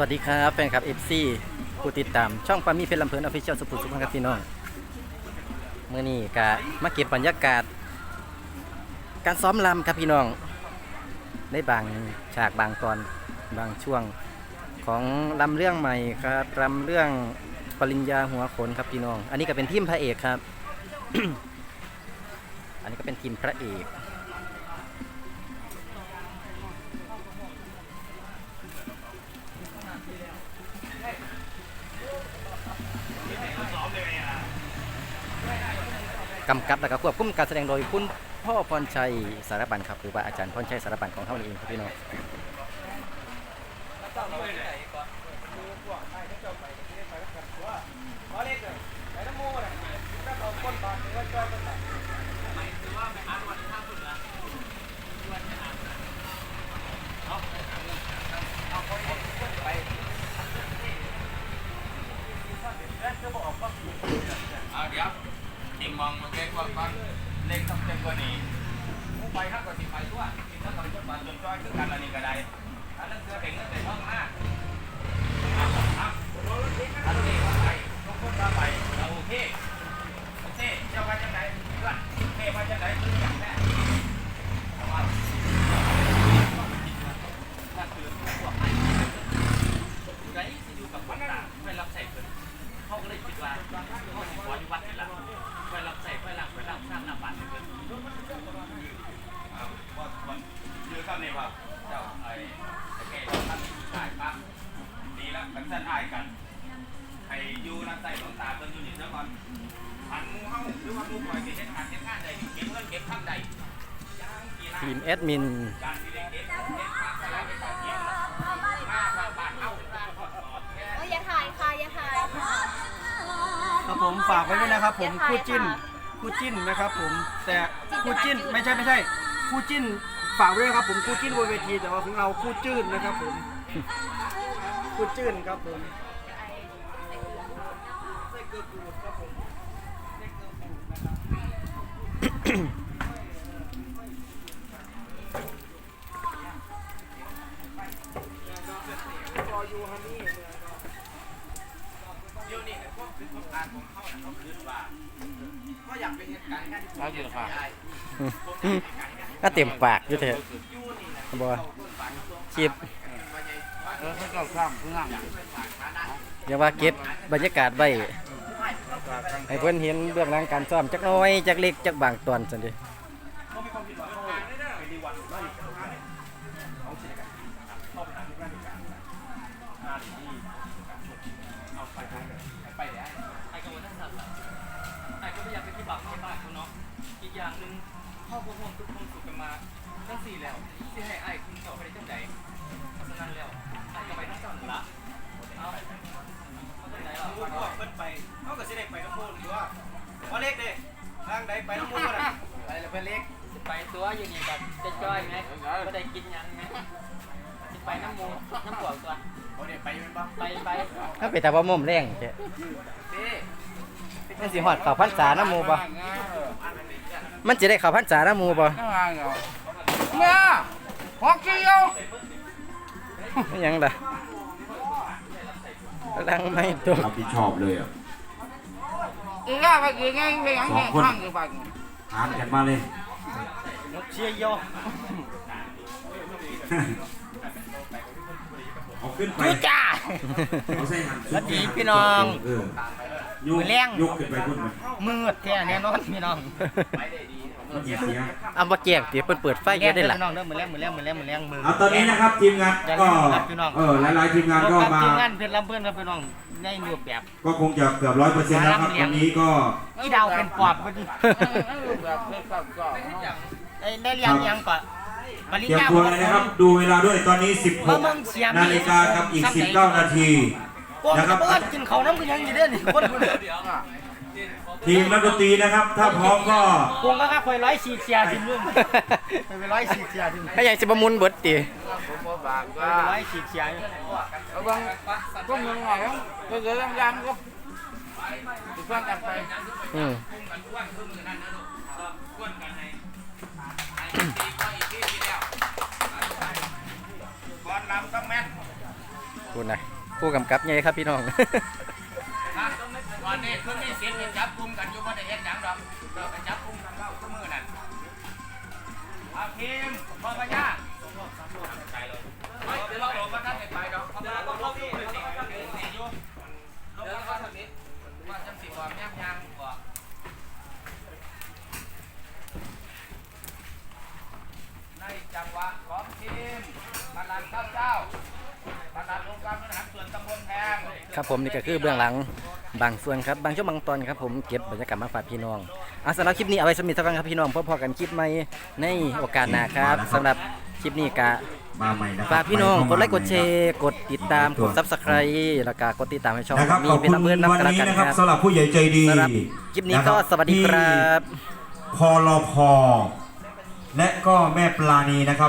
วัสดีครับแฟนคลับ FC ผู้ติดตาม ช่องปามีเพชรลำเพลินออฟฟิเชียลสุขุมสุขครับพี่น้องเมื่อนี้กะมาเก็บบรรยากาศ การซ้อมลำครับพี่น้องในบางฉากบางตอนบางช่วงของลำเรื่องใหม่ครับลำเรื่องปริญญาหัวขนครับพี่น้อง อันนี้ก็เป็นทีมพระเอกครับ อันนี้ก็เป็นทีมพระเอก กำกับและก็ควบคุมการแสดงโดยคุณพ่อพรชัยสารบัญครับหรือว่าอาจารย์พรชัยสารบัญของเท่านี่เองครับพี่น้องเอาเดี๋ยวทีมมองมันเล็กก ว่าฟังเล็กต้องเต็มกว่านี้ผู้ไปครับกว่าสิไปทั่วกินถ้าต้องคนมาจนจ้อยคือกันอันนี้ก็ได้อันนั้นเสือเห็นตั้งแต่ห้องมากอาเอาอันนี้ว่าไปต้องคนมาไปเราโอเคโอเคเจ้าว่าจังไหนเพื่อนโอเคว่าจังไหนคืออย่างแรกเอามานั่นคือพวกไอ้ไรที่อยู่กับคนต่างไม่รับใส่เพิ่น เขาก็เลยคิดว่าเขาสิขออยู่วัดนี่แหละไปรับใส่ไปรับไปรับข้ามหน้าบ้านนี่เพิ่นเอาว่าว่าคือคำนี้ ว่าเจ้าไอ้ไอ้แก่ท่านผู้ชายปั๊บดีแล้วกันสั่นอ้ายกันให้อยู่น้ำใต้หลวงตาเพิ่นอยู่นี่ซะก่อนหันหมู่เฮาหรือว่าหมู่ปล่อยสิเฮ็ดงานเฮ็ดงานใดเก็บเงินเก็บคำใดย่างกี่ทีมล้านแอดมินการที่ได้เก็บเฮ็ดงานอะไรเฮ็ดการเก็บมาบ้านบ้านเฮาบ้านฮอดฮอดแค่โอ้ยอย่าถ่ายค่ะอย่าถ่ายค่ะครับผมฝากไว้ด้วยนะครับ ผมอย่าถ่ายคู่จิ้นค่ะคู่จิ้นนะครับ ผมแต่คู่จิ้นไม่ใช่ไม่ใช่คู่จิ้น ฝากไว้ด้วยครับผมคู่จิ้นบนเวที แต่ว่าของเราคู่จื้นนะครับผม คู่จื้นครับผมเกลือปูดครับผมใส่เกลือปูดนเนี่ยก็เดี๋ยวนี้ไอ้พวกคือคนการของเขาน่ะเขาคิดว่าก็อยากไปเฮ็ดการงานที่เอาอยู่ค่ะ ก็เต็มปากอยู่เถอะบอคลิปเออไม่ต้องข้ามเพื่อนอย่าว่าเก็บบรรยากาศไว้ให้เพื่อนเห็นเบื้องหลังการซ้อมจักน้อยจักเล็กจักบางตอนสันดี อีกอย่างหนึ่อบครัวผมทุกคนสุขกันมาตั้งสี่แล้วที่ให้ไอ้คุณต่อไปได้จังไหนเพราะฉะนั้นแล้วไอ้ก็ไปทั้งเจ้าหนึ่งละเอาเอาจังไหนล่ะพวกเพิ่นไปเขาก็สิได้ไปน้ำมูลหรือว่าว่าเล็กเด้ทางใดไปน้ำมูลน่ะไปแล้วเพื่อนเล็กสิไปตัวอยู่นี่แบบจะจ้อยไหมก็ได้กินยังไหมสิไปน้ำมูน้ำปวกตัวเขาเด็กไปเป็นบ้าไปไปถ้าไปแต่ว่ามุมแรงเจ้มันสิฮอดเข้าพรรษาน้ำมูบ่ มันจะได้เข้าวพรรษาน้ำหมูบ่ข้างล่างเหรอเนี่ยฮอกกี้เอาไม่หยังล่ะดังไม่ตัวรับผิดชอบเลยอะอีกอย่างไปกินไงไปยังไงข้างอยู่บ้านหานกันมาเลยเชียร์ยเอาขึ้นไปจ้า เอาใส่หันสวัสดีพี่น้อง เออ ยุมือแรงยกขึ้นไปพุ่นมันมืดแท้แน่นอนพี่น้องมันเสียเสียเอามาแจกเดี๋ยวเปิดเปิดไฟเยอะได้ล่ะพี่น้องเด้อมือแรงมือแรงมือแรงมือแรงมือเอาตอนนี้นะครับทีมงานอย่าก็ลืมครับพี่น้องเออหลายๆทีมงานก็มาทีมงานเพชรลำเพื่อนครับพี่น้องในรูปแบบก็คงจะเกือบร้อยเปอร์เซ็นต์แล้วครับวันนี้ก็อีดาวเป็นปอบพอดีแบบไม่ฟังก็ได้ได้เรียงยังก่อนปริเตรียมญญาตัวเลยนะครับ ดูเวลาด้วยตอนนี้มาเบิ่งเสียง16 นาฬิกากับอีก 19 นาที ปวดนะคกรัระบ เบิดกินเขาวน้ำกันยังอยู่เด้อนี่คนคนทีมนักดนตรีนะครับ ถ้าพร้อมก็พวงก็ค่าคอยร้อยสี่เชียร์ทีมเรื่องไปร้อยสี่เชียร์ทีมถ้าอยากจะประมุนเบิดติผมบอกบางไปก็ร้อยสี่เชียร์เอาบางก็มึงหน่อยก็เกิดยังยังก็ติดฟังกันไปอืมกันอ้วนเพิ่มกันนั่นนะลูกเอออ้วนกันให้ให้ตีก็อีกที่ที่แล้วก่อนลำต้องแม่นโหคุณนะ ผู้กำกับใหญ่ครับพี่น้องก่อนนี้เพิ่นมีสิทธิ์จับกลุ่มกันอยู่บ่ได้เฮ็ดหยังดอกเราไปจับกลุ่มกันเล่าทุกมื้อนั่นอาทีมพ่อพญาใจเลยเฮ้ยเดี๋ยวเราลงมาท่านไปดอกเขามาต้องเข้าที่เลยสิสิอยู่ลงมาทางนี้ว่าจังสิว่าแม่ยางบ่ในจังหวะของทีมพลังข้าเจ้า ครับผมนี่ก็คือเบื้องหลังบางส่วนครับบางช่วงบางตอนครับผมเก็บบรรยากาศมาฝากพี่น้องอะสำหรับคลิปนี้เอาไว้สมิทเท่ากันครับพี่น้องพบพอกันคลิปใหม่ในโอกาสหน้าครับสำหรับคลิปนี้กะมาใหม่นะครัฝากพี่น้องกใหม่ดไลค์กดแชเข้ามาร์กดติดตามกดซับสไครต์แล้วก็กดติดตามให้ช่องนะครับมีขอบเป็นคุณลำเพื่อนนับวันกันแล้วนี้กันนะคครัรับบสำหรับผู้ใหญ่ใจดีสำหรับคลิปนี้ก็ะรับสวัสดีครับที่พลพและก็แม่ปลาณีนะครับ